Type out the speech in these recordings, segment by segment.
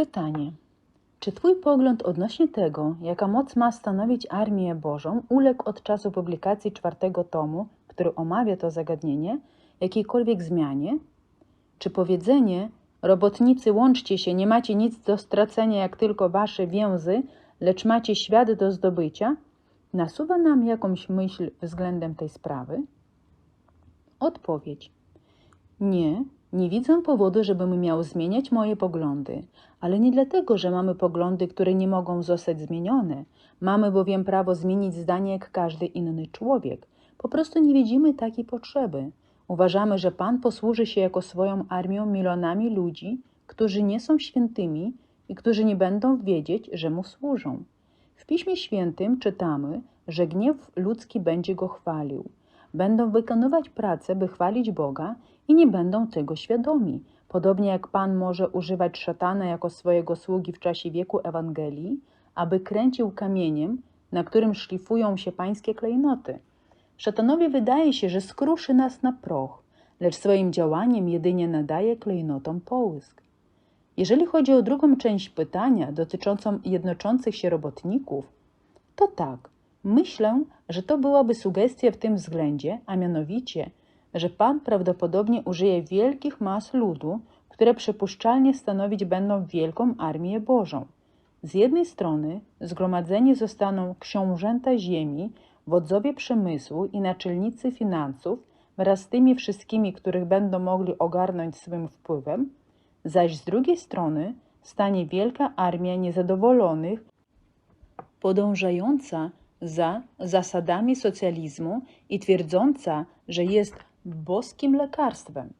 Pytanie. Czy Twój pogląd odnośnie tego, jaka moc ma stanowić armię Bożą, uległ od czasu publikacji czwartego tomu, który omawia to zagadnienie, jakiejkolwiek zmianie? Czy powiedzenie robotnicy łączcie się, nie macie nic do stracenia jak tylko wasze więzy, lecz macie świat do zdobycia, nasuwa nam jakąś myśl względem tej sprawy? Odpowiedź. Nie, nie widzę powodu, żebym miał zmieniać moje poglądy, ale nie dlatego, że mamy poglądy, które nie mogą zostać zmienione. Mamy bowiem prawo zmienić zdanie jak każdy inny człowiek. Po prostu nie widzimy takiej potrzeby. Uważamy, że Pan posłuży się jako swoją armią milionami ludzi, którzy nie są świętymi i którzy nie będą wiedzieć, że Mu służą. W Piśmie Świętym czytamy, że gniew ludzki będzie go chwalił. Będą wykonywać pracę, by chwalić Boga i nie będą tego świadomi. Podobnie jak Pan może używać szatana jako swojego sługi w czasie wieku Ewangelii, aby kręcił kamieniem, na którym szlifują się pańskie klejnoty. Szatanowi wydaje się, że skruszy nas na proch, lecz swoim działaniem jedynie nadaje klejnotom połysk. Jeżeli chodzi o drugą część pytania dotyczącą jednoczących się robotników, to tak, myślę, że to byłaby sugestia w tym względzie, a mianowicie, że Pan prawdopodobnie użyje wielkich mas ludu, które przypuszczalnie stanowić będą wielką armię Bożą. Z jednej strony zgromadzeni zostaną książęta ziemi, wodzowie przemysłu i naczelnicy finansów wraz z tymi wszystkimi, których będą mogli ogarnąć swym wpływem, zaś z drugiej strony stanie wielka armia niezadowolonych, podążająca za zasadami socjalizmu i twierdząca, że jest boskim lekarstwem.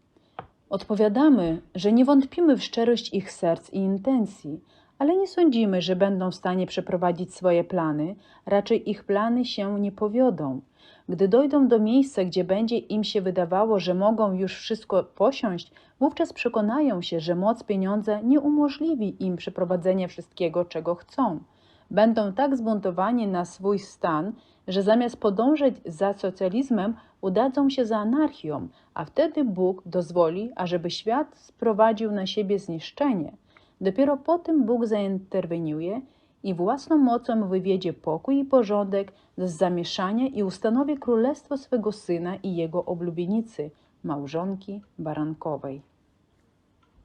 Odpowiadamy, że nie wątpimy w szczerość ich serc i intencji, ale nie sądzimy, że będą w stanie przeprowadzić swoje plany, raczej ich plany się nie powiodą. Gdy dojdą do miejsca, gdzie będzie im się wydawało, że mogą już wszystko posiąść, wówczas przekonają się, że moc pieniądza nie umożliwi im przeprowadzenia wszystkiego, czego chcą. Będą tak zbuntowani na swój stan, że zamiast podążać za socjalizmem, udadzą się za anarchią, a wtedy Bóg dozwoli, ażeby świat sprowadził na siebie zniszczenie. Dopiero potem Bóg zainterweniuje i własną mocą wywiedzie pokój i porządek z zamieszania i ustanowi królestwo swego syna i jego oblubienicy, małżonki barankowej.